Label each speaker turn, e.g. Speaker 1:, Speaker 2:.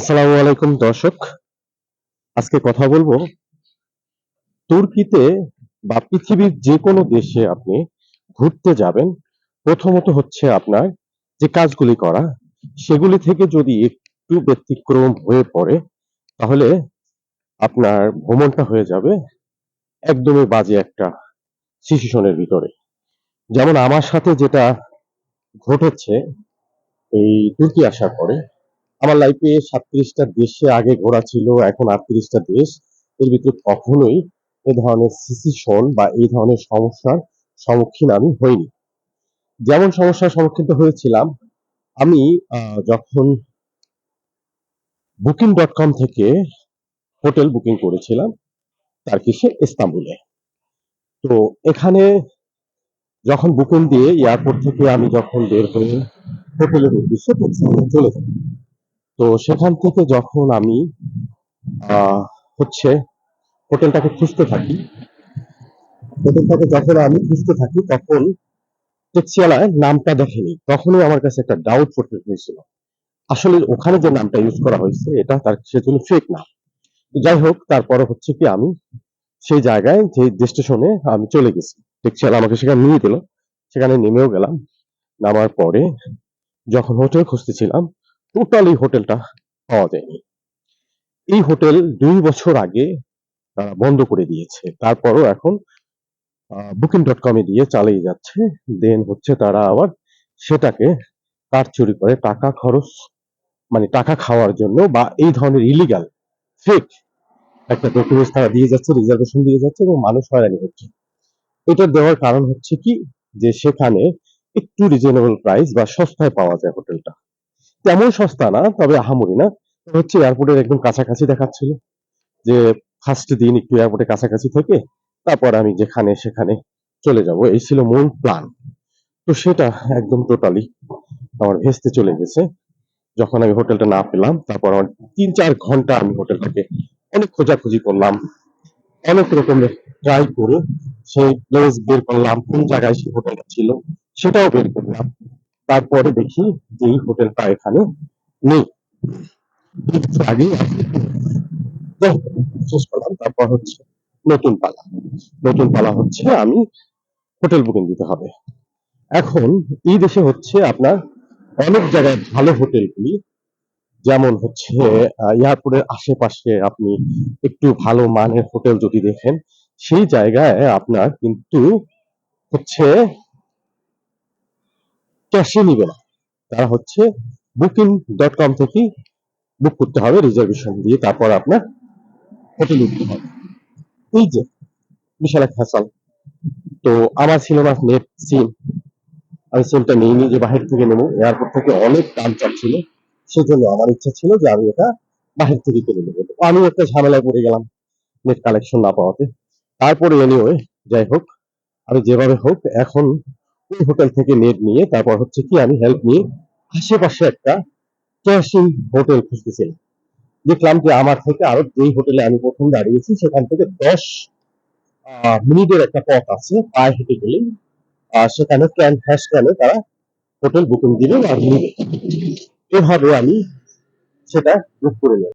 Speaker 1: আসসালামু আলাইকুম দর্শক। আজকে কথা বলব তুর্কিতে বা পৃথিবীর যে কোনো দেশে আপনি ঘুরতে যাবেন। প্রথমত হচ্ছে আপনার যে কাজগুলি করা, সেগুলি থেকে যদি একটু ব্যতিক্রম হয়ে পড়ে, তাহলে আপনার ভ্রমণটা হয়ে যাবে একদমই বাজে একটা সিচুয়েশনের ভিতরে। যেমন আমার সাথে যেটা ঘটেছে, এই তুর্কি আসার পরে আমার লাইফে সাতত্রিশটা দেশে আগে ঘোরা ছিল, এখন আটত্রিশটা দেশ। এর ভিতরে কখনোই এ ধরনের সিচুয়েশন বা এই ধরনের সমস্যার সম্মুখীন আমি হইনি। যেমন সমস্যার সম্মুখীন হয়েছিলাম, আমি যখন বুকিং ডট কম থেকে হোটেল বুকিং করেছিলাম টার্কিশে ইস্তাম্বুলে। তো এখানে যখন বুকিং দিয়ে এয়ারপোর্ট থেকে আমি যখন বের হয়ে হোটেলের উদ্দেশ্যে চলে যাই তো সেখান থেকে যখন আমি হচ্ছে হোটেলটাকে খুঁজতে থাকি, হোটেলটাকে যখন আমি খুঁজতে থাকি, তখন ট্যাক্সিওয়ালার নামটা দেখেনি। তখনই আমার কাছে একটা ডাউট করতে হয়েছিল। আসলে ওখানে যে নামটা ইউজ করা হয়েছে, এটা তার সেজন্য ফেক নাম। যাই হোক, তারপরে হচ্ছে কি আমি সেই জায়গায়, যে স্টেশনে আমি চলে গেছি। ট্যাক্সিওয়ালা আমাকে সেখানে নিয়ে দিল সেখানে নেমেও গেলাম। নামার পরে যখন হোটেল খুঁজতেছিলাম টোটালি হোটেলটা পাওয়া যায়নি। এই হোটেল দুই বছর আগে তারা বন্ধ করে দিয়েছে। তারপরও এখন বুকিং ডট কমে দিয়ে চালিয়ে যাচ্ছে। দেন হচ্ছে তারা আবার সেটাকে কার চুরি করে, টাকা খরচ মানে টাকা খাওয়ার জন্য বা এই ধরনের ইলিগাল ফেক একটা ডকুমেন্টস তারা দিয়ে যাচ্ছে রিজার্ভেশন দিয়ে যাচ্ছে এবং মানুষ হয়রানি হচ্ছে এটা দেওয়ার কারণ হচ্ছে কি? যে সেখানে একটু রিজনেবল প্রাইস বা সস্তায় পাওয়া যায় হোটেলটা। তেমন সস্তা না, তবে আহামরি না। হচ্ছে এয়ারপোর্টের একদম কাছাকাছি দেখাচ্ছিল যে ফার্স্ট দিন একটু এয়ারপোর্টের কাছাকাছি থেকে তারপর আমি যেখানে সেখানে চলে যাব। এই ছিল মূল প্ল্যান তো সেটা একদম টোটালি আমার ভেস্তে চলে গেছে। যখন আমি হোটেলটা না পেলাম, তারপর আমার তিন চার ঘণ্টা আমি হোটেলটাকে অনেক খোঁজাখুঁজি করলাম। অনেক রকমের ট্রাই করে সেই প্লেস বের করলাম, কোন জায়গায় সেই হোটেলটা ছিল সেটাও বের করলাম। তারপরে দেখি যে এই হোটেলটা এখানে নেই। করলাম, তারপর হচ্ছে নতুন পালা। নতুন পালা হচ্ছে আমি হোটেল বুকিং দিতে হবে। এখন এই দেশে হচ্ছে আপনার অনেক জায়গায় ভালো হোটেলগুলি যেমন হচ্ছে এয়ারপোর্টের আশেপাশে আপনি একটু ভালো মানের হোটেল যদি দেখেন, সেই জায়গায় আপনার কিন্তু হচ্ছে ক্যাশে নিবে না। তারা হচ্ছে বুকিং ডট কম থেকে বুক করতে হবে রিজার্ভেশন দিয়ে, তারপর আপনার হোটেল উঠতে হবে। এই যে, বিশাল এক হাসাল তো আমার ছিল না নেট সিম আমি সিমটা নিয়ে যে বাহির থেকে নেব। এয়ারপোর্ট থেকে অনেক দাম চাচ্ছিল সেজন্য আমার ইচ্ছা ছিল যে আমি এটা বাহির থেকে কিনে নেব। আমি একটা ঝামেলায় পড়ে গেলাম নেট কালেকশন না পাওয়াতে। তারপরে এনিওয়ে যাই হোক, আমি যেভাবে হোক এখন ওই হোটেল থেকে নেট নিয়ে তারপর হচ্ছে কি আমি হেল্প নিয়ে আশেপাশে একটা ক্যাশিং হোটেল খুঁজতেছিলাম। দেখলাম যে আমার থেকে আরও যেই হোটেলে আমি প্রথম দাঁড়িয়েছি সেখান থেকে দশ মিনিটের একটা পথ আছে পায়ে হেঁটে গেলেই আহ, সেখানে ক্যান হ্যাশ ক্যানে তারা হোটেল বুকিং দিবে আর নিবে এভাবে আমি সেটা বুক করে নেব